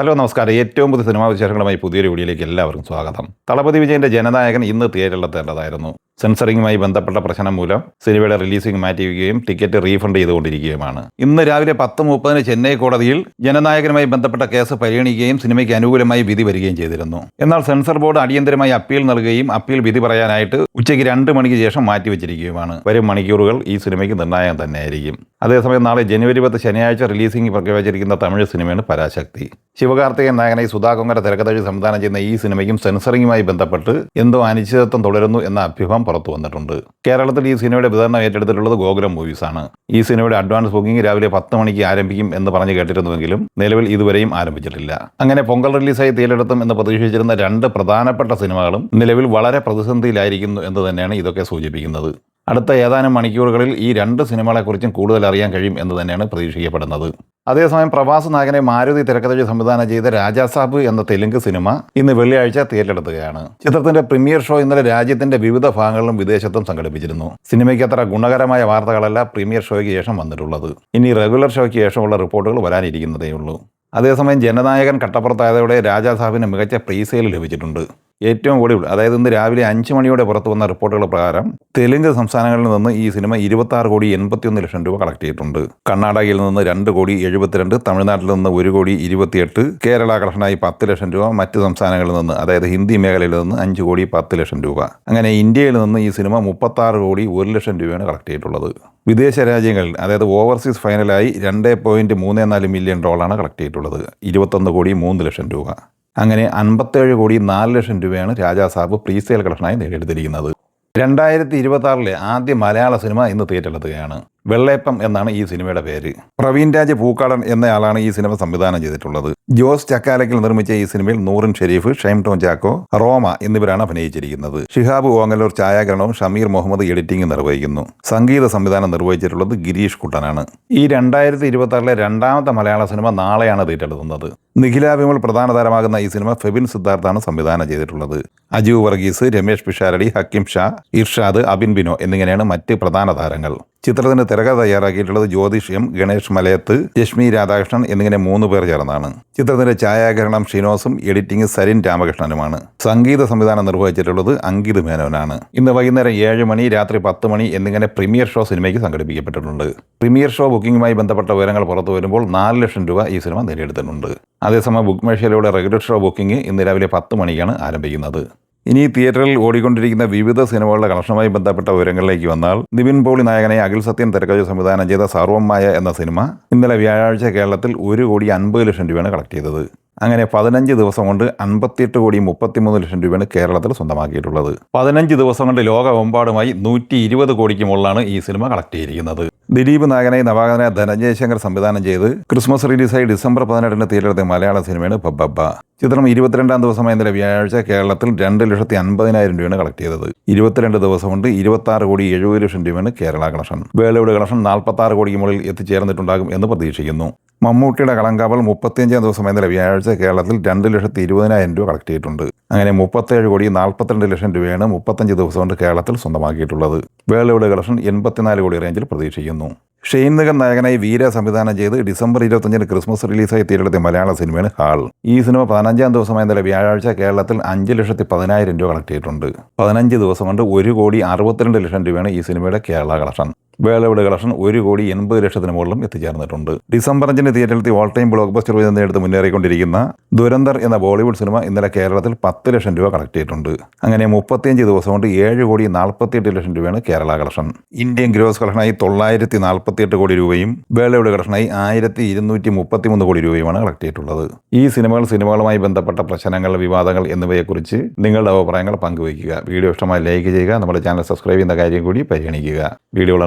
Hello നമസ്കാരം. ഏറ്റവും പുതിയ സിനിമാ വിശേഷങ്ങളുമായി പുതിയൊരു വീഡിയോയിലേക്ക് എല്ലാവർക്കും സ്വാഗതം. തളപതി വിജയന്റെ ജനനായകൻ ഇന്ന് തിയേറ്ററിലെത്തേണ്ടതായിരുന്നു സെൻസറിങ്ങുമായി ബന്ധപ്പെട്ട പ്രശ്നം മൂലം സിനിമയുടെ റിലീസിംഗ് മാറ്റിവെക്കുകയും ടിക്കറ്റ് റീഫണ്ട് ചെയ്തുകൊണ്ടിരിക്കുകയുമാണ്. ഇന്ന് രാവിലെ പത്ത് മുപ്പതിന് ചെന്നൈ കോടതിയിൽ ജനനായകനുമായി ബന്ധപ്പെട്ട കേസ് പരിഗണിക്കുകയും സിനിമയ്ക്ക് അനുകൂലമായി വിധി വരികയും ചെയ്തിരുന്നു. എന്നാൽ സെൻസർ ബോർഡ് അടിയന്തരമായി അപ്പീൽ നൽകുകയും അപ്പീൽ വിധി പറയാനായിട്ട് ഉച്ചയ്ക്ക് രണ്ട് മണിക്ക് ശേഷം മാറ്റിവെച്ചിരിക്കുകയുമാണ്. വരും മണിക്കൂറുകൾ ഈ സിനിമയ്ക്ക് നിർണായകം തന്നെയായിരിക്കും. അതേസമയം നാളെ ജനുവരി പത്ത് ശനിയാഴ്ച റിലീസിംഗ് പ്രഖ്യാപിച്ചിരിക്കുന്ന തമിഴ് സിനിമയാണ് പരാശക്തി. ശിവകാർത്തികൻ നായകനായി സുധാകുങ്കര തിരക്കഥഴി സംവിധാനം ചെയ്യുന്ന ഈ സിനിമയ്ക്കും സെൻസറിങ്ങുമായി ബന്ധപ്പെട്ട് എന്തോ അനിശ്ചിതത്വം തുടരുന്നു എന്ന അഭ്യൂഹം പുറത്തു വന്നിട്ടുണ്ട്. കേരളത്തിൽ ഈ സിനിമയുടെ വിതരണം ഏറ്റെടുത്തിട്ടുള്ളത് ഗോകുലം മൂവീസാണ് ഈ സിനിമയുടെ അഡ്വാൻസ് ബുക്കിംഗ് രാവിലെ പത്ത് മണിക്ക് ആരംഭിക്കും എന്ന് പറഞ്ഞ് കേട്ടിരുന്നുവെങ്കിലും നിലവിൽ ഇതുവരെയും ആരംഭിച്ചിട്ടില്ല. അങ്ങനെ പൊങ്കൽ റിലീസായി തീരെടുത്തും എന്ന് പ്രതീക്ഷിച്ചിരുന്ന രണ്ട് പ്രധാനപ്പെട്ട സിനിമകളും നിലവിൽ വളരെ പ്രതിസന്ധിയിലായിരിക്കുന്നു എന്ന് തന്നെയാണ് ഇതൊക്കെ സൂചിപ്പിക്കുന്നത്. അടുത്ത ഏതാനും മണിക്കൂറുകളിൽ ഈ രണ്ട് സിനിമകളെക്കുറിച്ചും കൂടുതൽ അറിയാൻ കഴിയും എന്ന് തന്നെയാണ് പ്രതീക്ഷിക്കപ്പെടുന്നത്. അതേസമയം പ്രവാസ നായകനെ മാരുതി തിരക്കഥഴി സംവിധാനം ചെയ്ത രാജാസാബ് എന്ന തെലുങ്ക് സിനിമ ഇന്ന് വെള്ളിയാഴ്ച തിയേറ്ററെടുക്കുകയാണ്. ചിത്രത്തിന്റെ പ്രീമിയർ ഷോ ഇന്നലെ രാജ്യത്തിന്റെ വിവിധ ഭാഗങ്ങളിലും വിദേശത്തും സംഘടിപ്പിച്ചിരുന്നു. സിനിമയ്ക്ക് അത്ര ഗുണകരമായ വാർത്തകളല്ല പ്രീമിയർ ഷോയ്ക്ക് ശേഷം വന്നിട്ടുള്ളത്. ഇനി റെഗുലർ ഷോയ്ക്ക് ശേഷമുള്ള റിപ്പോർട്ടുകൾ വരാനിരിക്കുന്നതേയുള്ളൂ. അതേസമയം ജനനായകൻ കട്ടപ്പുറത്തായതോടെ രാജാസാബിന് മികച്ച പ്രീസെയിൽ ലഭിച്ചിട്ടുണ്ട്. ഏറ്റവും ഒടുവിൽ അതായത് ഇന്ന് രാവിലെ അഞ്ച് മണിയോടെ പുറത്തു വന്ന റിപ്പോർട്ടുകൾ പ്രകാരം തെലുങ്ക് സംസ്ഥാനങ്ങളിൽ നിന്ന് ഈ സിനിമ ഇരുപത്തി കോടി എൺപത്തിയൊന്ന് ലക്ഷം രൂപ കളക്ട് ചെയ്തിട്ടുണ്ട്. കർണാടകയിൽ നിന്ന് രണ്ട് കോടി എഴുപത്തിരണ്ട് തമിഴ്നാട്ടിൽ നിന്ന് ഒരു കോടി ഇരുപത്തിയെട്ട് കേരള കളക്ഷനായി പത്ത് ലക്ഷം രൂപ മറ്റ് സംസ്ഥാനങ്ങളിൽ നിന്ന് അതായത് ഹിന്ദി മേഖലയിൽ നിന്ന് അഞ്ച് കോടി പത്ത് ലക്ഷം രൂപ. അങ്ങനെ ഇന്ത്യയിൽ നിന്ന് ഈ സിനിമ മുപ്പത്താറ് കോടി ഒരു ലക്ഷം രൂപയാണ് കളക്ട് ചെയ്തിട്ടുള്ളത്. വിദേശ രാജ്യങ്ങളിൽ അതായത് ഓവർസീസ് ഫൈനലായി രണ്ട് പോയിന്റ് മൂന്ന് നാല് മില്യൺ ഡോളറാണ് കളക്ട് ചെയ്തിട്ടുള്ളത്. ഇരുപത്തൊന്ന് കോടി മൂന്ന് ലക്ഷം രൂപ. അങ്ങനെ അൻപത്തേഴ് കോടി നാല് ലക്ഷം രൂപയാണ് രാജാസാബ് പ്രീസെയിൽ കളക്ഷനായി നേടിയെടുത്തിരിക്കുന്നത്. രണ്ടായിരത്തി ഇരുപത്തി ആറിലെ ആദ്യ മലയാള സിനിമ ഇന്ന് തിയേറ്ററിലെത്തുകയാണ് വെള്ളേപ്പം എന്നാണ് ഈ സിനിമയുടെ പേര്. പ്രവീൺ രാജ് പൂക്കാടൻ എന്നയാളാണ് ഈ സിനിമ സംവിധാനം ചെയ്തിട്ടുള്ളത്. ജോസ് ചക്കാലയ്ക്കൽ നിർമ്മിച്ച ഈ സിനിമയിൽ നൂറിൻ ഷെരീഫ് ഷൈം ടോം ചാക്കോ റോമ എന്നിവരാണ് അഭിനയിച്ചിരിക്കുന്നത്. ഷിഹാബ് ഓങ്ങലൂർ ഛായാഗ്രഹണവും ഷമീർ മുഹമ്മദ് എഡിറ്റിംഗ് നിർവഹിക്കുന്നു. സംഗീത സംവിധാനം നിർവഹിച്ചിട്ടുള്ളത് ഗിരീഷ് കുട്ടനാണ്. ഈ രണ്ടായിരത്തി ഇരുപത്തി ആറിലെ രണ്ടാമത്തെ മലയാള സിനിമ നാളെയാണ് തീറ്റെടുക്കുന്നത് നിഖില വിമൽ പ്രധാന താരമാകുന്ന ഈ സിനിമ ഫെബിൻ സിദ്ധാർത്ഥാണ് സംവിധാനം ചെയ്തിട്ടുള്ളത്. അജു വർഗീസ് രമേഷ് പിഷാരടി ഹക്കിം ഷാ ഇർഷാദ് അബിൻ ബിനോ എന്നിങ്ങനെയാണ് മറ്റ് പ്രധാന താരങ്ങൾ. ചിത്രത്തിന്റെ തിരക്കഥ തയ്യാറാക്കിയിട്ടുള്ളത് ജ്യോതിഷ് എം ഗണേഷ് മലയത്ത് രശ്മി രാധാകൃഷ്ണൻ എന്നിങ്ങനെ മൂന്ന് പേർ ചേർന്നാണ്. ചിത്രത്തിന്റെ ഛായാഗ്രഹണം ഷിനോസും എഡിറ്റിംഗ് സരിൻ രാമകൃഷ്ണനുമാണ്. സംഗീത സംവിധാനം നിർവഹിച്ചിട്ടുള്ളത് അങ്കിത് മേനോനാണ്. ഇന്ന് വൈകുന്നേരം ഏഴ് മണി രാത്രി പത്ത് മണി എന്നിങ്ങനെ പ്രീമിയർ ഷോ സിനിമയ്ക്ക് സംഘടിപ്പിക്കപ്പെട്ടിട്ടുണ്ട്. പ്രീമിയർ ഷോ ബുക്കിംഗുമായി ബന്ധപ്പെട്ട വിവരങ്ങൾ പുറത്തു വരുമ്പോൾ നാല് ലക്ഷം രൂപ ഈ സിനിമ നേടിയെടുത്തിട്ടുണ്ട്. അതേസമയം ബുക്ക് മേഷയിലൂടെ റെഗുലർ ഷോ ബുക്കിംഗ് ഇന്ന് രാവിലെ പത്ത് മണിക്കാണ് ആരംഭിക്കുന്നത്. ഇനി തിയേറ്ററിൽ ഓടിക്കൊണ്ടിരിക്കുന്ന വിവിധ സിനിമകളുടെ കളക്ഷനുമായി ബന്ധപ്പെട്ട വിവരങ്ങളിലേക്ക് വന്നാൽ നിവിൻ പോളി നായകനെ അഖിൽ സത്യൻ തിരക്കഥ സംവിധാനം ചെയ്ത സർവമായ എന്ന സിനിമ ഇന്നലെ വ്യാഴാഴ്ച കേരളത്തിൽ ഒരു കോടി അൻപത് ലക്ഷം രൂപയാണ് കളക്ട് ചെയ്തത്. അങ്ങനെ പതിനഞ്ച് ദിവസം കൊണ്ട് അൻപത്തിയെട്ട് കോടി മുപ്പത്തിമൂന്ന് ലക്ഷം രൂപയാണ് കേരളത്തിൽ സ്വന്തമാക്കിയിട്ടുള്ളത്. പതിനഞ്ച് ദിവസം കൊണ്ട് ലോകമെമ്പാടുമായി നൂറ്റി ഇരുപത് കോടിക്ക് മുകളിലാണ് ഈ സിനിമ കളക്ട് ചെയ്തിരിക്കുന്നത്. ദിലീപ് നായകനായി നവാഗനെ ധനഞ്ജയ ശങ്കർ സംവിധാനം ചെയ്ത് ക്രിസ്മസ് റിലീസായി ഡിസംബർ പതിനെട്ടിന് തിയേറ്ററെത്തിയ മലയാള സിനിമയാണ് ബബ്ബ ചിത്രം ഇരുപത്തിരണ്ടാം ദിവസമായ ഇന്നലെ വ്യാഴാഴ്ച കേരളത്തിൽ രണ്ട് ലക്ഷത്തി അൻപതിനായിരം രൂപയാണ് കളക്ട് ചെയ്തത്. ഇരുപത്തിരണ്ട് ദിവസം കൊണ്ട് ഇരുപത്തി ആറ് കോടി എഴുപത് ലക്ഷം രൂപയാണ് കേരള കളക്ഷൻ. വേളയുടെ കളക്ഷൻ നാൽപ്പത്തി ആറ് കോടിക്ക് മുകളിൽ എത്തിച്ചേർന്നിട്ടുണ്ടാകും എന്ന് പ്രതീക്ഷിക്കുന്നു. മമ്മൂട്ടിയുടെ കളങ്കാവൽ മുപ്പത്തിയഞ്ചാം ദിവസം ഇന്നലെ വ്യാഴാഴ്ച കേരളത്തിൽ രണ്ട് ലക്ഷത്തി ഇരുപതിനായിരം രൂപ കളക്ട് ചെയ്തിട്ടുണ്ട്. അങ്ങനെ മുപ്പത്തേഴ് കോടി നാൽപ്പത്തിരണ്ട് ലക്ഷം രൂപയാണ് മുപ്പത്തഞ്ച് ദിവസം കൊണ്ട് കേരളത്തിൽ സ്വന്തമാക്കിയിട്ടുള്ളത്. വേളയുടെ കളക്ഷൻ എൺപത്തിനാല് കോടി റേഞ്ചിൽ പ്രതീക്ഷിക്കുന്നു. ഷെയ്ൻ നിഗം നായകനായി വീര സംവിധാനം ചെയ്ത് ഡിസംബർ ഇരുപത്തഞ്ചിന് ക്രിസ്മസ് റിലീസായി തീരെടുത്തിയ മലയാള സിനിമയാണ് ഹാൾ. ഈ സിനിമ പതിനഞ്ചാം ദിവസമായ ഇന്നലെ വ്യാഴാഴ്ച കേരളത്തിൽ അഞ്ച് ലക്ഷത്തി പതിനായിരം രൂപ കളക്ട് ചെയ്തിട്ടുണ്ട്. പതിനഞ്ച് ദിവസം കൊണ്ട് ഒരു കോടി അറുപത്തിരണ്ട് ലക്ഷം രൂപയാണ് ഈ സിനിമയുടെ കേരള കളക്ഷൻ. വേളയുടെ കളക്ഷൻ ഒരു കോടി എൺപത് ലക്ഷത്തിന് മുകളിലും എത്തിച്ചേർന്നിട്ടുണ്ട്. ഡിസംബർ അഞ്ചിന് തിയേറ്ററിൽ ഓൾ ടൈം ബ്ലോക്ക് ബസ്റ്റർ വിജയം നേടുത്ത് മുന്നേറിക്കൊണ്ടിരിക്കുന്ന ദുരന്തർ എന്ന ബോളിവുഡ് സിനിമ ഇന്നലെ കേരളത്തിൽ പത്ത് ലക്ഷം രൂപ കളക്ട് ചെയ്തിട്ടുണ്ട്. അങ്ങനെ മുപ്പത്തിയഞ്ച് ദിവസം കൊണ്ട് ഏഴ് കോടി നാൽപ്പത്തിയെട്ട് ലക്ഷം രൂപയാണ് കേരള കളക്ഷൻ. ഇന്ത്യൻ ഗ്രോസ് കളക്ഷനായി തൊള്ളായിരത്തി നാൽപ്പത്തിയെട്ട് കോടി രൂപയും വേളയുടെ കളക്ഷനായി ആയിരത്തി ഇരുന്നൂറ്റി മുപ്പത്തിമൂന്ന് കോടി രൂപയുമാണ് കളക്ട് ചെയ്തിട്ടുള്ളത്. ഈ സിനിമകൾ സിനിമകളുമായി ബന്ധപ്പെട്ട പ്രശ്നങ്ങൾ വിവാദങ്ങൾ എന്നിവയെക്കുറിച്ച് നിങ്ങളുടെ അഭിപ്രായങ്ങൾ പങ്കുവയ്ക്കുക. വീഡിയോ ഇഷ്ടമായി ലൈക്ക് ചെയ്യുക. നമ്മുടെ ചാനൽ സബ്സ്ക്രൈബ് ചെയ്യുന്ന കാര്യം കൂടി പരിഗണിക്കുക. വീഡിയോയുടെ